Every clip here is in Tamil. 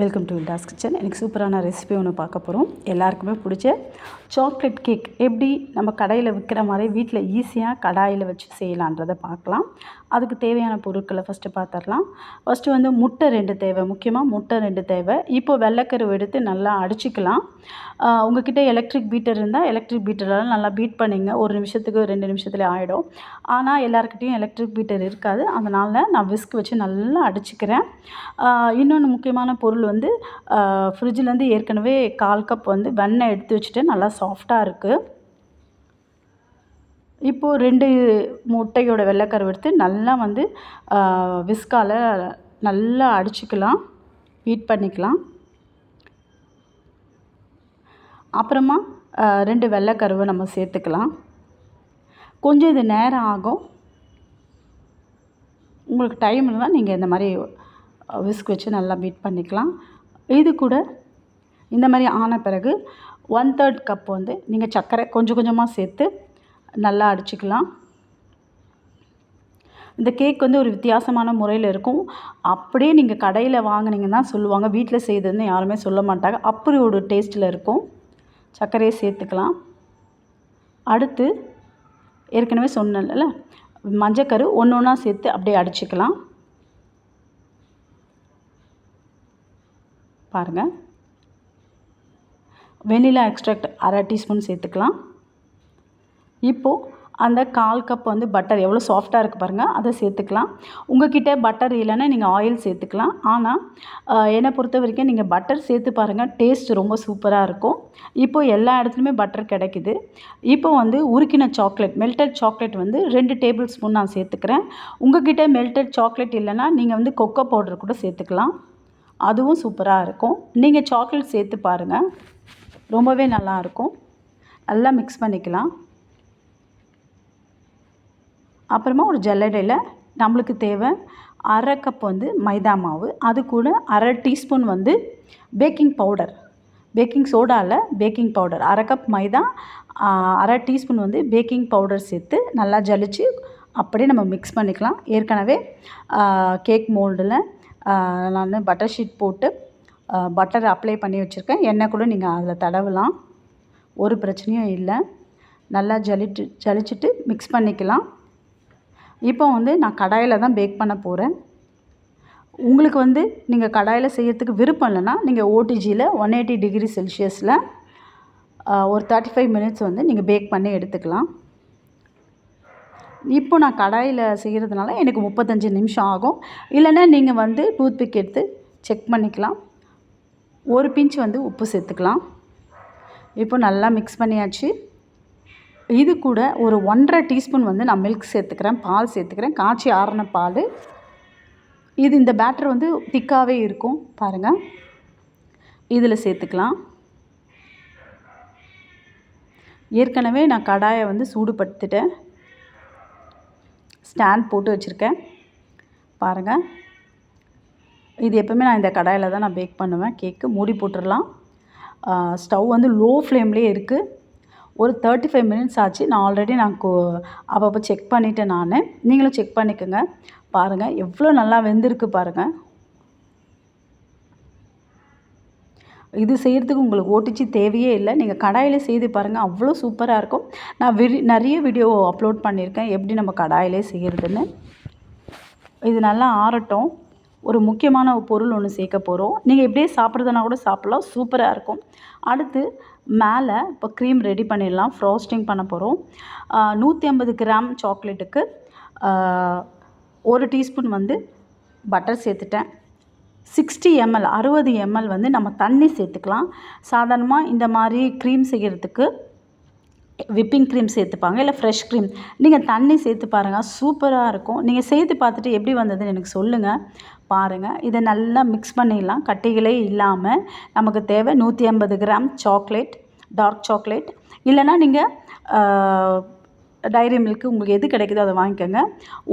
வெல்கம் டு வில்டாஸ் கிச்சன் எனக்கு சூப்பரான ரெசிபி ஒன்று பார்க்க போகிறோம் எல்லாருக்குமே பிடிச்ச சாக்லேட் கேக் எப்படி நம்ம கடையில் விற்கிற மாதிரி வீட்டில் ஈஸியாக கடாயில் வச்சு செய்யலான்றதை பார்க்கலாம். அதுக்கு தேவையான பொருட்களை ஃபஸ்ட்டு பார்த்துடலாம். ஃபஸ்ட்டு வந்து முட்டை ரெண்டு தேவை. முக்கியமாக முட்டை ரெண்டு தேவை. இப்போ வெள்ளைக்கருவு எடுத்து நல்லா அடிச்சுக்கலாம். உங்ககிட்ட எலக்ட்ரிக் பீட்டர் இருந்தால் எலக்ட்ரிக் பீட்டரால் நல்லா பீட் பண்ணிங்க. ஒரு நிமிஷத்துக்கு ரெண்டு நிமிஷத்துல ஆகிடும் ஆனால் எல்லாருக்கிட்டேயும் எலக்ட்ரிக் பீட்டர் இருக்காது. அதனால் நான் விஸ்க் வச்சு நல்லா அடிச்சுக்கிறேன். இன்னொன்று முக்கியமான பொருள் வந்து ஃப்ரிட்ஜிலேருந்து ஏற்கனவே கால் கப் வந்து வெண்ணெய் எடுத்து வச்சுட்டு நல்லா சாஃப்டாக இருக்குது இப்போது ரெண்டு முட்டையோட வெள்ளைக்கருவு எடுத்து நல்லா வந்து விஸ்கால் நல்லா அடிச்சுக்கலாம் பீட் பண்ணிக்கலாம். அப்புறமா ரெண்டு வெள்ளைக்கருவை நம்ம சேர்த்துக்கலாம். கொஞ்சம் இது நேரம் ஆகும். உங்களுக்கு டைம் இருந்தால் நீங்கள் இந்த மாதிரி விஸ்க் வச்சு நல்லா பீட் பண்ணிக்கலாம். இது கூட இந்த மாதிரி ஆன பிறகு ஒன் தேர்ட் கப் வந்து நீங்கள் சர்க்கரை கொஞ்சம் கொஞ்சமாக சேர்த்து நல்லா அடிச்சுக்கலாம். இந்த கேக் வந்து ஒரு வித்தியாசமான முறையில் இருக்கும். அப்படியே நீங்கள் கடையில் வாங்கினீங்கன்னா சொல்லுவாங்க. வீட்டில் செய்ததுன்னு யாருமே சொல்ல மாட்டாங்க. அப்படி ஒரு டேஸ்ட்டில் இருக்கும். சர்க்கரையை சேர்த்துக்கலாம். அடுத்து ஏற்கனவே சொன்னல மஞ்சக்கரு ஒன்று ஒன்றா சேர்த்து அப்படியே அடிச்சுக்கலாம். பாருங்கள் வெனிலா எக்ஸ்ட்ராக்ட் அரை டீஸ்பூன் சேர்த்துக்கலாம். இப்போது அந்த கால் கப் வந்து பட்டர் எவ்வளோ சாஃப்டாக இருக்குது பாருங்கள் அதை சேர்த்துக்கலாம். உங்கள்கிட்ட பட்டர் இல்லைன்னா நீங்கள் ஆயில் சேர்த்துக்கலாம். ஆனால் என்னை பொறுத்த வரைக்கும் நீங்கள் பட்டர் சேர்த்து பாருங்கள் டேஸ்ட் ரொம்ப சூப்பராக இருக்கும். இப்போது எல்லா இடத்துலையுமே பட்டர் கிடைக்குது. இப்போ வந்து உருக்கின சாக்லேட் மெல்டட் சாக்லேட் வந்து ரெண்டு டேபிள் ஸ்பூன் நான் சேர்த்துக்கிறேன். கிட்டே மெல்டட் சாக்லேட் இல்லைன்னா நீங்கள் வந்து கொக்கோ பவுடர் கூட சேர்த்துக்கலாம். அதுவும் சூப்பராக இருக்கும். நீங்கள் சாக்லேட் சேர்த்து பாருங்கள் ரொம்பவே நல்லாயிருக்கும் நல்லா மிக்ஸ் பண்ணிக்கலாம். அப்புறமா ஒரு ஜல்லடையில் நம்மளுக்கு தேவை அரை கப் வந்து மைதா மாவு. அது கூட அரை டீஸ்பூன் வந்து பேக்கிங் பவுடர் பேக்கிங் சோடாவில் பேக்கிங் பவுடர் அரை கப் மைதா அரை டீஸ்பூன் வந்து பேக்கிங் பவுடர் சேர்த்து நல்லா ஜலிச்சு அப்படியே நம்ம மிக்ஸ் பண்ணிக்கலாம். ஏற்கனவே கேக் மோல்டில் நான் பட்டர் ஷீட் போட்டு பட்டர் அப்ளை பண்ணி வச்சுருக்கேன். எண்ணெய் கூட நீங்கள் அதில் தடவலாம். ஒரு பிரச்சனையும் இல்லை. நல்லா ஜலிட்டு ஜலிச்சுட்டு மிக்ஸ் பண்ணிக்கலாம். இப்போ வந்து நான் கடாயில் தான் பேக் பண்ண போகிறேன் உங்களுக்கு வந்து நீங்கள் கடாயில் செய்யறதுக்கு விருப்பம் இல்லைன்னா நீங்கள் ஓடிஜியில் ஒன் எயிட்டி டிகிரி செல்சியஸில் ஒரு தேர்ட்டி ஃபைவ் மினிட்ஸ் வந்து நீங்கள் பேக் பண்ணி எடுத்துக்கலாம். இப்போ நான் கடாயில் செய்கிறதுனால எனக்கு முப்பத்தஞ்சு நிமிஷம் ஆகும். இல்லைன்னா நீங்கள் வந்து டூத்பிக் எடுத்து செக் பண்ணிக்கலாம். ஒரு பிஞ்ச் வந்து உப்பு சேர்த்துக்கலாம். இப்போ நல்லா மிக்ஸ் பண்ணியாச்சு. இது கூட ஒரு ஒன்றரை டீஸ்பூன் வந்து நான் மில்க் சேர்த்துக்கிறேன் பால் சேர்த்துக்கிறேன். காய்ச்சி ஆறின பால். இது இந்த பேட்டர் வந்து திக்காகவே இருக்கும். பாருங்கள் இதில் சேர்த்துக்கலாம். ஏற்கனவே நான் கடாயை வந்து சூடுபடுத்திட்டேன். ஸ்டாண்ட் போட்டு வச்சுருக்கேன். பாருங்கள் இது எப்போவுமே நான் இந்த கடாயில் தான் நான் பேக் பண்ணுவேன். கேக்கு மூடி போட்டுடலாம். ஸ்டவ் வந்து லோ ஃப்ளேம்லேயே இருக்குது ஒரு தேர்ட்டி ஃபைவ் மினிட்ஸ் ஆச்சு. நான் ஆல்ரெடி நான் கோ அப்பப்போ செக் பண்ணிவிட்டேன் நான். நீங்களும் செக் பண்ணிக்கோங்க. பாருங்கள் எவ்வளோ நல்லா வெந்திருக்கு பாருங்கள் இது செய்கிறதுக்கு உங்களுக்கு ஓட்டிச்சு தேவையே இல்லை. நீங்கள் கடாயில் செய்து பாருங்கள் அவ்வளோ சூப்பராக இருக்கும். நான் விரி நிறைய வீடியோ அப்லோட் பண்ணியிருக்கேன். எப்படி நம்ம கடாயிலே செய்கிறதுன்னு இது நல்லா ஆறட்டும். ஒரு முக்கியமான பொருள் ஒன்று சேர்க்க போகிறோம் நீங்கள் எப்படியே சாப்பிட்றதுனா கூட சாப்பிட்லாம். சூப்பராக இருக்கும். அடுத்து மேலே இப்போ க்ரீம் ரெடி பண்ணிடலாம். ஃப்ரோஸ்டிங் பண்ண போகிறோம் நூற்றி ஐம்பது கிராம் சாக்லேட்டுக்கு ஒரு டீஸ்பூன் வந்து பட்டர் சேர்த்துட்டேன். சிக்ஸ்டி எம்எல் அறுபது எம்எல் வந்து நம்ம தண்ணி சேர்த்துக்கலாம். சாதாரணமாக இந்த மாதிரி க்ரீம் செய்கிறதுக்கு விப்பிங் க்ரீம் சேர்த்துப்பாங்க இல்லை ஃப்ரெஷ் க்ரீம் நீங்கள் தண்ணி சேர்த்து பாருங்கள் சூப்பராக இருக்கும். நீங்கள் சேர்த்து பார்த்துட்டு எப்படி வந்ததுன்னு எனக்கு சொல்லுங்கள் பாருங்கள் இதை நல்லா மிக்ஸ் பண்ணிடலாம். கட்டிகளே இல்லாமல் நமக்கு தேவை நூற்றி ஐம்பது கிராம் சாக்லேட் டார்க் சாக்லேட் இல்லைனா நீங்கள் டைரி மில்க்கு உங்களுக்கு எது கிடைக்குதோ அதை வாங்கிக்கோங்க.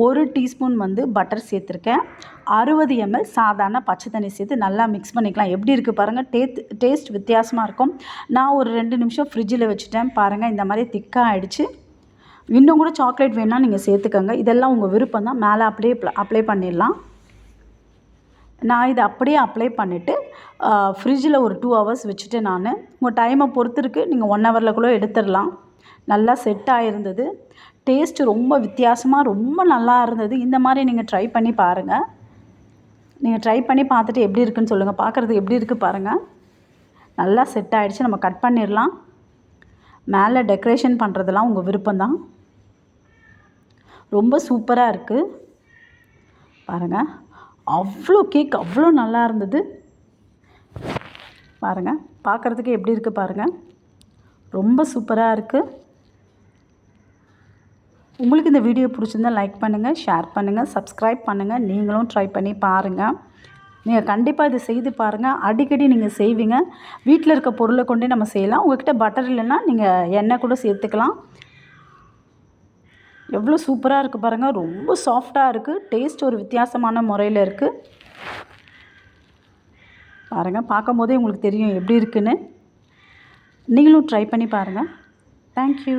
ஒரு டீஸ்பூன் வந்து பட்டர் சேர்த்துருக்கேன். அறுபது எம்எல் சாதாரண பச்சை தண்ணி சேர்த்து நல்லா மிக்ஸ் பண்ணிக்கலாம். எப்படி இருக்குது பாருங்கள் டேத் டேஸ்ட் வித்தியாசமாக இருக்கும். நான் ஒரு ரெண்டு நிமிஷம் ஃப்ரிட்ஜில் வச்சுட்டேன். பாருங்கள் இந்த மாதிரி திக்காக ஆகிடுச்சு இன்னும் கூட சாக்லேட் வேணால் நீங்கள் சேர்த்துக்கோங்க. இதெல்லாம் உங்கள் விருப்பம் தான். மேலே அப்படியே அப்ளை பண்ணிடலாம். நான் இதை அப்படியே அப்ளை பண்ணிவிட்டு ஃப்ரிட்ஜில் ஒரு டூ ஹவர்ஸ் வச்சுட்டு நான். உங்கள் டைமை பொறுத்து இருக்குது நீங்கள் ஒன் ஹவரில் கூட எடுத்துடலாம். நல்லா செட் ஆகிருந்தது டேஸ்ட்டு ரொம்ப வித்தியாசமாக ரொம்ப நல்லா இருந்தது. இந்த மாதிரி நீங்கள் ட்ரை பண்ணி பாருங்கள் நீங்கள் ட்ரை பண்ணி பார்த்துட்டு எப்படி இருக்குன்னு சொல்லுங்கள் பார்க்குறதுக்கு எப்படி இருக்குது பாருங்கள் நல்லா செட் ஆகிடுச்சு நம்ம கட் பண்ணிடலாம். மேலே டெக்கரேஷன் பண்ணுறதெல்லாம் உங்கள் விருப்பம்தான். ரொம்ப சூப்பராக இருக்குது பாருங்கள் அவ்வளோ கேக் அவ்வளோ நல்லா இருந்தது. பாருங்கள் பார்க்குறதுக்கு எப்படி இருக்குது பாருங்கள் ரொம்ப சூப்பராக இருக்குது உங்களுக்கு இந்த வீடியோ பிடிச்சிருந்தா லைக் பண்ணுங்கள் ஷேர் பண்ணுங்கள் சப்ஸ்கிரைப் பண்ணுங்கள் நீங்களும் ட்ரை பண்ணி பாருங்கள் நீங்கள் கண்டிப்பாக இதை செய்து பாருங்கள் அடிக்கடி நீங்கள் செய்வீங்க. வீட்டில் இருக்க பொருளை கொண்டே நம்ம செய்யலாம். உங்கள்கிட்ட பட்டர் இல்லைன்னா நீங்கள் எண்ணெய் கூட சேர்த்துக்கலாம். எவ்வளோ சூப்பராக இருக்குது பாருங்கள் ரொம்ப சாஃப்டாக இருக்குது டேஸ்ட் ஒரு வித்தியாசமான முறையில் இருக்குது பாருங்கள் பார்க்கும்போதே உங்களுக்கு தெரியும் எப்படி இருக்குன்னு. நீங்களும் ட்ரை பண்ணி பாருங்கள் தேங்க்யூ